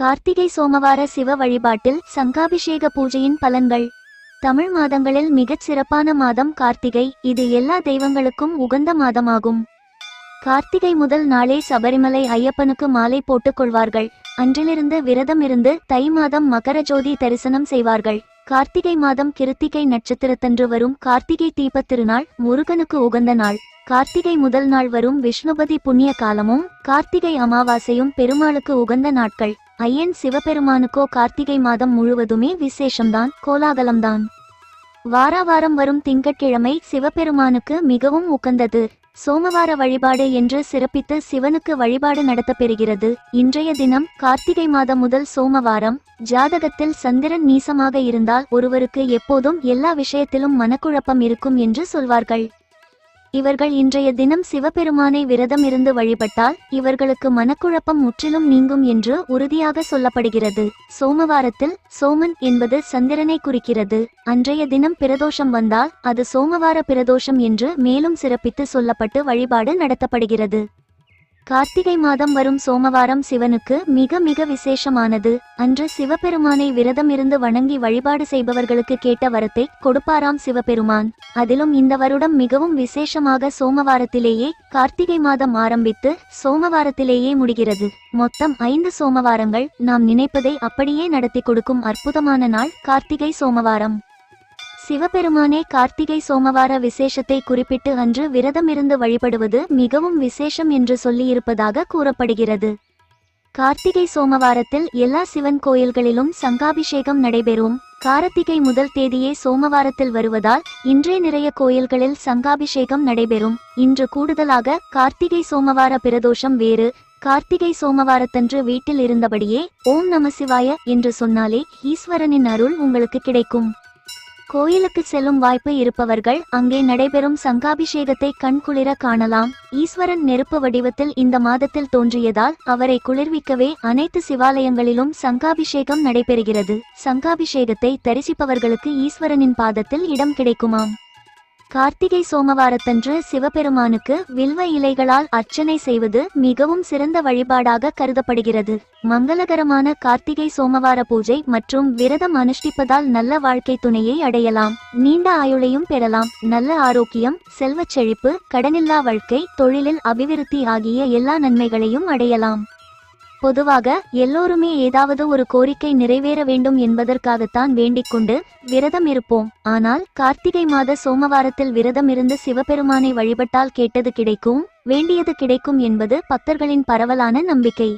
கார்த்திகை சோமவார சிவ வழிபாட்டில் சங்காபிஷேக பூஜையின் பலன்கள். தமிழ் மாதங்களில் மிகச் சிறப்பான மாதம் கார்த்திகை. இது எல்லா தெய்வங்களுக்கும் உகந்த மாதமாகும். கார்த்திகை முதல் நாளே சபரிமலை ஐயப்பனுக்கு மாலை போட்டுக் கொள்வார்கள் அன்றிலிருந்து விரதம் இருந்து தை மாதம் மகர ஜோதி தரிசனம் செய்வார்கள். கார்த்திகை மாதம் கிருத்திகை நட்சத்திரத்தன்று வரும் கார்த்திகை தீபத் திருநாள் முருகனுக்கு உகந்த நாள். கார்த்திகை முதல் நாள் வரும் விஷ்ணுபதி புண்ணிய காலமும் கார்த்திகை அமாவாசையும் பெருமாளுக்கு உகந்த நாட்கள். ஐயன் சிவபெருமானுக்கோ கார்த்திகை மாதம் முழுவதுமே விசேஷம்தான் கோலாகலம்தான். வாராவாரம் வரும் திங்கட்கிழமை சிவபெருமானுக்கு மிகவும் உகந்தது. சோமவார வழிபாடு என்று சிறப்பித்து சிவனுக்கு வழிபாடு நடத்தப்பெறுகிறது. இன்றைய தினம் கார்த்திகை மாதம் முதல் சோமவாரம். ஜாதகத்தில் சந்திரன் நீசமாக இருந்தால் ஒருவருக்கு எப்போதும் எல்லா விஷயத்திலும் மனக்குழப்பம் இருக்கும் என்று சொல்வார்கள். இவர்கள் இன்றைய தினம் சிவபெருமானை விரதம் இருந்து வழிபட்டால் இவர்களுக்கு மனக்குழப்பம் முற்றிலும் நீங்கும் என்று உறுதியாக சொல்லப்படுகிறது. சோமவாரத்தில் சோமன் என்பது சந்திரனை குறிக்கிறது. அன்றைய தினம் பிரதோஷம் வந்தால் அது சோமவார பிரதோஷம் என்று மேலும் சிறப்பித்து சொல்லப்பட்டு வழிபாடு நடத்தப்படுகிறது. கார்த்திகை மாதம் வரும் சோமவாரம் சிவனுக்கு மிக மிக விசேஷமானது. அன்று சிவபெருமானை விரதம் இருந்து வணங்கி வழிபாடு செய்பவர்களுக்கு கேட்ட வரத்தை கொடுப்பாராம் சிவபெருமான். அதிலும் இந்த வருடம் மிகவும் விசேஷமாக சோமவாரத்திலேயே கார்த்திகை மாதம் ஆரம்பித்து சோமவாரத்திலேயே முடிகிறது. மொத்தம் ஐந்து சோமவாரங்கள் நாம் நினைப்பதை அப்படியே நடத்தி கொடுக்கும் அற்புதமான நாள் கார்த்திகை சோமவாரம். சிவபெருமானே கார்த்திகை சோமவார விசேஷத்தை குறிப்பிட்டு அன்று விரதமிருந்து வழிபடுவது மிகவும் விசேஷம் என்று சொல்லியிருப்பதாக கூறப்படுகிறது. கார்த்திகை சோமவாரத்தில் எல்லா சிவன் கோயில்களிலும் சங்காபிஷேகம் நடைபெறும். கார்த்திகை முதல் தேதியே சோமவாரத்தில் வருவதால் இன்றே நிறைய கோயில்களில் சங்காபிஷேகம் நடைபெறும். இன்று கூடுதலாக கார்த்திகை சோமவார பிரதோஷம் வேறு. கார்த்திகை சோமவாரத்தன்று வீட்டில் இருந்தபடியே ஓம் நம சிவாய என்று சொன்னாலே ஈஸ்வரனின் அருள் உங்களுக்கு கிடைக்கும். கோயிலுக்கு செல்லும் வாய்ப்பு இருப்பவர்கள் அங்கே நடைபெறும் சங்காபிஷேகத்தை கண்குளிர காணலாம். ஈஸ்வரன் நெருப்பு வடிவத்தில் இந்த மாதத்தில் தோன்றியதால் அவரை குளிர்விக்கவே அனைத்து சிவாலயங்களிலும் சங்காபிஷேகம் நடைபெறுகிறது. சங்காபிஷேகத்தை தரிசிப்பவர்களுக்கு ஈஸ்வரனின் பாதத்தில் இடம் கிடைக்குமாம். கார்த்திகை சோமவாரத்தன்று சிவபெருமானுக்கு வில்வ இலைகளால் அர்ச்சனை செய்வது மிகவும் சிறந்த வழிபாடாக கருதப்படுகிறது. மங்களகரமான கார்த்திகை சோமவார பூஜை மற்றும் விரதம் அனுஷ்டிப்பதால் நல்ல வாழ்க்கை துணையை அடையலாம். நீண்ட ஆயுளையும் பெறலாம். நல்ல ஆரோக்கியம் செல்வச் செழிப்பு கடனில்லா வாழ்க்கை தொழிலில் அபிவிருத்தி ஆகிய எல்லா நன்மைகளையும் அடையலாம். பொதுவாக எல்லோருமே ஏதாவது ஒரு கோரிக்கை நிறைவேற வேண்டும் என்பதற்காகத்தான் வேண்டிக் கொண்டு விரதம் இருப்போம். ஆனால் கார்த்திகை மாத சோமவாரத்தில் விரதம் இருந்து சிவபெருமானை வழிபட்டால் கேட்டது கிடைக்கும் வேண்டியது கிடைக்கும் என்பது பக்தர்களின் பரவலான நம்பிக்கை.